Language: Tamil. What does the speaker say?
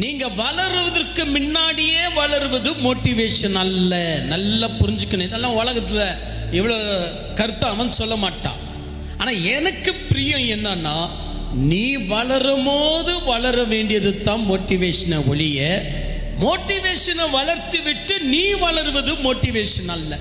வளருவதற்கு முன்னாடியே வளருவது மோட்டிவேஷன் அல்ல. நல்லா புரிஞ்சுக்கணும். இதெல்லாம் உலகத்துல இவ்வளவு கருத்தை அவன் சொல்ல மாட்டான். ஆனா எனக்கு பிரியம் என்னன்னா நீ வளரும் போது வளர வேண்டியது தான் மோட்டிவேஷனை ஒழிய மோட்டிவேஷனை வளர்த்து விட்டு நீ வளருவது மோட்டிவேஷன் அல்ல.